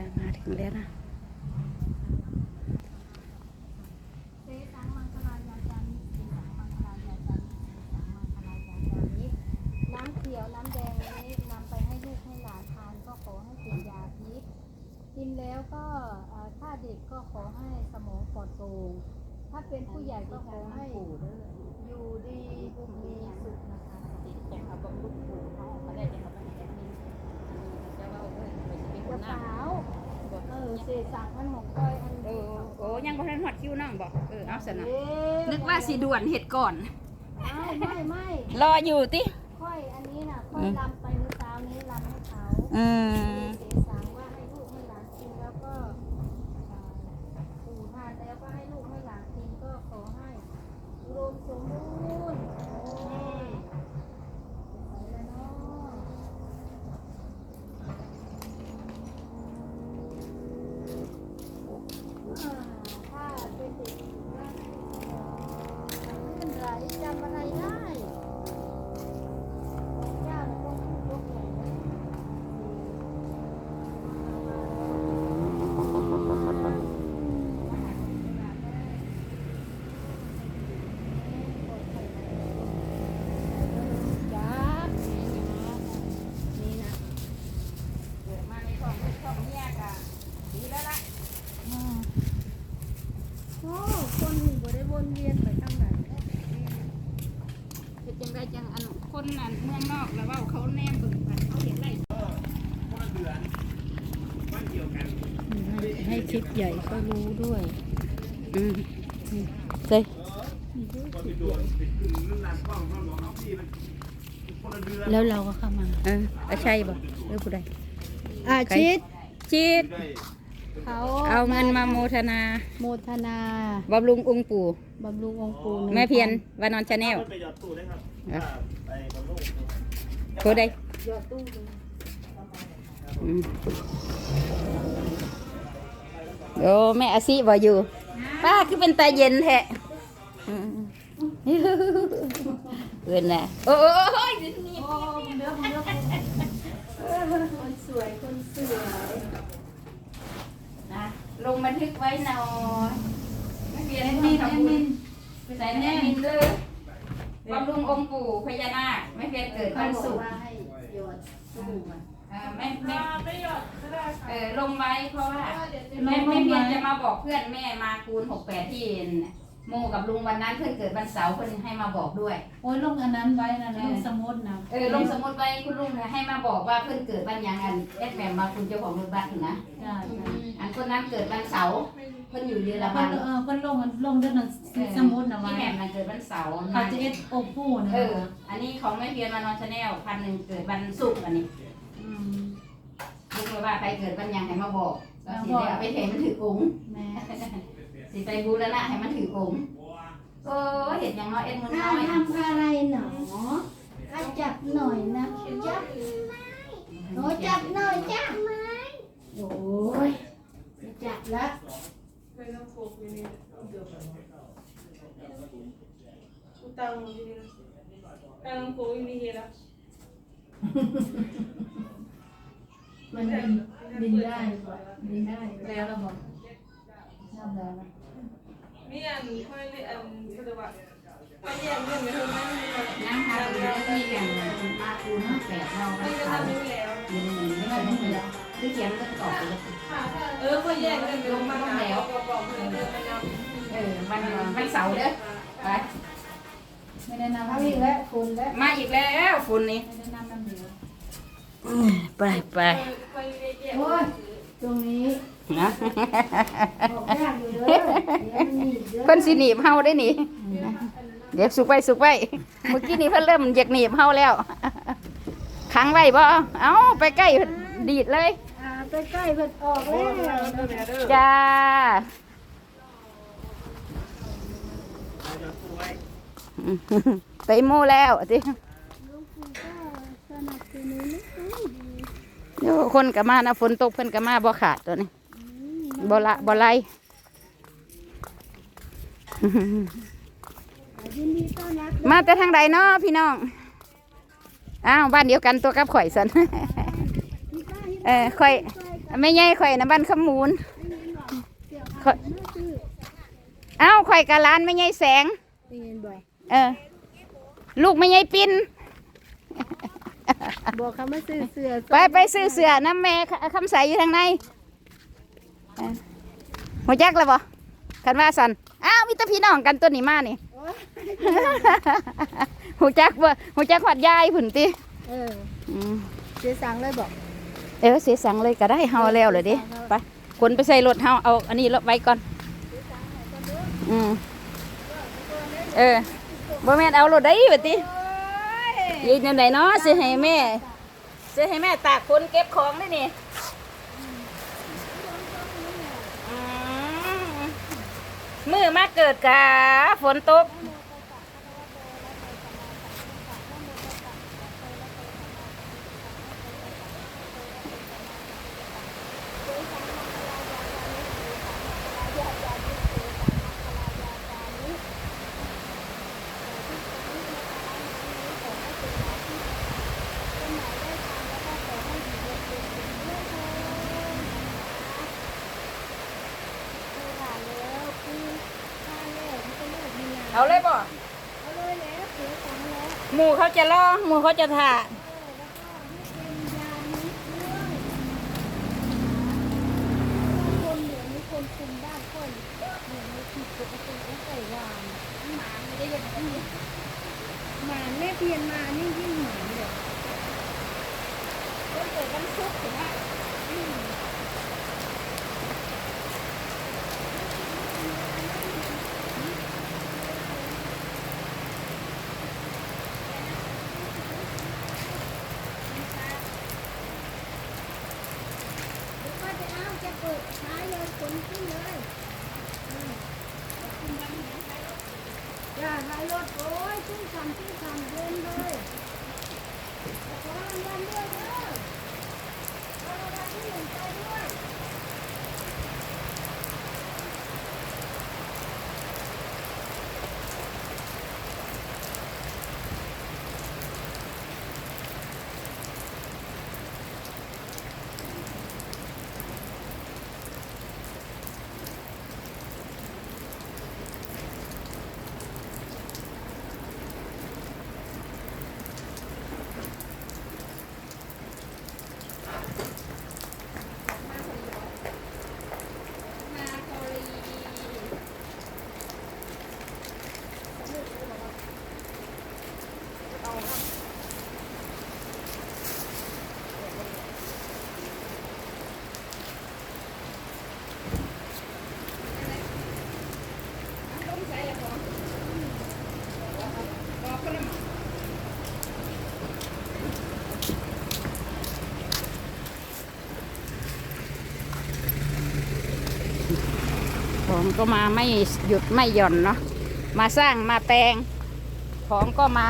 ค่ะมาถึงแล้วนะเสสังมังคลายาจามิเสสังมังคลายาจามิเสสังมังคลายาจามิน้ำเขียวน้ำแดงนี้นำไปให้ลูกให้หลานทานก็ขอให้เป็นยาพิษกินแล้วก็ถ้าเด็กก็ขอให้สมองปลอดโปร่งถ้าเป็นผู้ใหญ่ก็ขอให้อยู่ดีมีสุขนะคะจะเอาบำรุงปู่เขาเขาได้เอาไปให้แอดมินจะว่าเออไปสิ กเป็ระนคนหน้าเป๋าเออเสสังมันของก้อยอันโอ้โอ้ยังบ่ทันฮอดคิวน้องบ่เออเอาซะนะเอ๊ะนึกว่าสิด่วนเฮ็ดก่อน อ้าวไม่ไม่รออยู่ติค่อยอันนี้น่ะค่อยลำไปเมื่อเช้านี้ลำให้เขาอืม เสสังว่าให้ลูกให้หลานกินแล้วก็อ่าปู่ทานแล้วก็ให้ลูกให้หลานกินก็ขอให้อุดมสมบูรณ์โอ้ยไปแล้วเนาะอ่าถ้าเป็นเด็กว่าไม่เป็นไรจำอะไรได้เจ้าน่ะต้องพูดยกใหญ่นะ จ้านี่นะ เกิดมาในท้องลูกท้องเมียก็ดีแล้วล่ะ โอ้คนหนึ่งบ่ได้วนเวียนไปทางไหน เฮ็ดจังไดจังอัน คนนั้นเมืองนอกแล้วเว้าเขาแนมเบิ่งกันเขาเห็นไรให้คลิปใหญ่ก็รู้ด้วย อืมเซ่แล้วเราก็เข้ามา เอออาชัยบ่เออผู้ใดอาชิตจิต เขาเอาเงินมาโมทนาโมทนาบำรุงองค์ปู่บำรุงองค์ปู่หงแม่เพียรวานอนชาแนลไปหยอดตู้ได้ครับอะไปบำรุงผู้ใดหยอดตู้เลยอืมโอ้แม่อาซิบ่อยู่ ป้าคือเป็นตาเย็นแท้อืมเพื่อนน่ะโอ้โอ้โอ้ย โอ้เลือกเลือกคนสวยคนสวย นะลง บันทึกไว้หน่อยไม่เปลี่ยนไม่ทำบุญใส่แน่มินเลยบำรุงองค์ปู่พญานาคไม่เปลี่ยนเกิดเขาวันบอกศุกร์ว่าให้หยอดตู้อะเออไม่ไม่เออลงไว้เพราะว่าแม่ไม่เพียงจะมาบอกเพื่อนแม่มาคูณหกแปดที่ โมกับลุงวันนั้นเพื่อนเกิดวันเสาร์เพื่อนให้มาบอกด้วย โอ้ยลงอันนั้นไว้นะลงสมุดนะเออลงสมมติไว้คุณลุงเนี่ยให้มาบอกว่าเพื่อนเกิดวันหยังอันเอสแมมมาคุณเจ้าของรถบัสนะจ้าจ้าอันคนนั้นเกิดวันเสาร์เพื่อนอยู่เยอรแล้วก็มันเออก็ลงลงด้วยหนังสมุดนะไว้พี่แหม่มน่ะเกิดวันเสาร์เขาจะเอ็ดโอปูนะเอออันนี้ของแม่เพียรมานอนชาแนลพันหนึ่งเกิดวันศุกร์อันนี้มลุงเลยว่าใครเกิดวันหยังให้มาบอกก็สิได้เอาไปเทมันถือกุ้งแม่ สิไปบูรณะให้มันถือกุ้งโอ้เห็นยังเนาะเอ็ดมันถ้าน้อยทำอะไรหนอถ้าจับหน่อยนะจับโอ้จับหน่อยจับไหมโอ้ยจับละมันบินบินได้ก่อนบินได้แล้วเราบอกทำแล้วนะ มีอันค่อยเลยอันก็จะว่าค่อยแยกเงินไปเท่านั้นนั่งทานแล้วก็มีอย่างมาคูณแปดเราไม่เขาทำนี้แล้วยืนหนึ่งไม่ใช่ไม่เหลือหรือเขียนก็ตอบไปเลยเออค่อยแยกเงินไปลงมาแล้วก็บอกเงินเดือนไปนเออวันวันเสาร์เด้อไปไม่ได้นำเอาอีกแล้วคุณแล้วมาอีกแล้วฝุ่นนี่ไม่ได้นำน้ำเหลือไปไปค่อยแยกโอ้ยตรงนี้ นะบอกยากอยู่เลยเดี๋ยวมันหนีบเด้อเพิ่นสิหนีบเฮาได้นี่เดี๋ยวสุกไว้สุกไว้เมื่อกี้นี่เพิ่นเริ่มอยากหนีบเฮาแล้วขังไว้บ่เอ้าไปใกล้ดีดเลยอ่าไปใกล้เพิ่นออกแล้วจ้าไปหมู่แล้วติหลวงปู่ก็สนับสนุนไม่ค่อยดีเดี๋ยวคนก็มานะฝนตกเพิ่นก็มาบ่ขาดตัวนี้ บ่ละบ่ไหลยินดีต้อนรับมาแต่ทางใดเนาะพี่น้อง อ้าวบ้านเดียวกันตัวกับข่อยสันพี่ป้าพี่เออข่อยไม่ใหญ่ข่อยนะบ้านขมูลข่อยเอ้าข่อยกะร้านไม่ใหญ่แสงได้ยินบ่อยเออ ลูกไม่ใหญ่ปิ้นบอกเขามาซื้อเสื้อไปไปซื้อเสือน้ำแม่คำใสอยู่ทางในเออ หัวจักเลยบ่คันว่าสันอ้าวมีแต่พี่น้องกันตัวนี้มานี่หัวจักบ่หัวจักหวัดยายผุนติเอออืมเจ๊สังเลยบอกเออเสียสังเลยก็ได้เฮาแล้วเลยดิไปขนไปใส่รถเฮาเอาอันนี้รถไว้ก่อนอืมเออบ่แม่นเอารถได้บัดติยืนจังไดเนาะสิให้แม่สิให้แม่ตากคนเก็บของได้นี่อืม มือมาเกิดกะฝนตก ผ่านแล้วคือผ่านแล้วมันก็เลิกมีงาน เอาเลยบ่เอาเลยแล้วเสียตังแล้วหมูเขาจะล่อหมูเขาจะถ่า เป็นยานิดเรื่องคนเหนือนี่คนคุมบ้านคนเหนือนี่ผิดปกติก็ใส่วานหมาไม่ได้ยังที่หมาแม่เพียนมานี่ยิ่งหมาเลย คนเกิดวันศุกร์ถึงว่า ก็จะเอาจะเปิดท้ายเลยข นขึ้นเลยอย่าท้ายรถโอ้ยขึ้นคำขึ้นคำเดินเลยขอรางวัลด้วยเด้อขอรางวัลที่หนึ่งใจด้วย ของ ก็มาไม่หยุดไม่หย่อนเนาะมาสร้างมาแปลง ของก็มา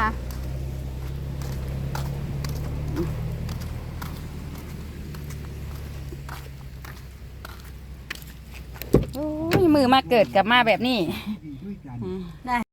โอ้ยมือมาเกิดกับมาแบบนี้อืมได้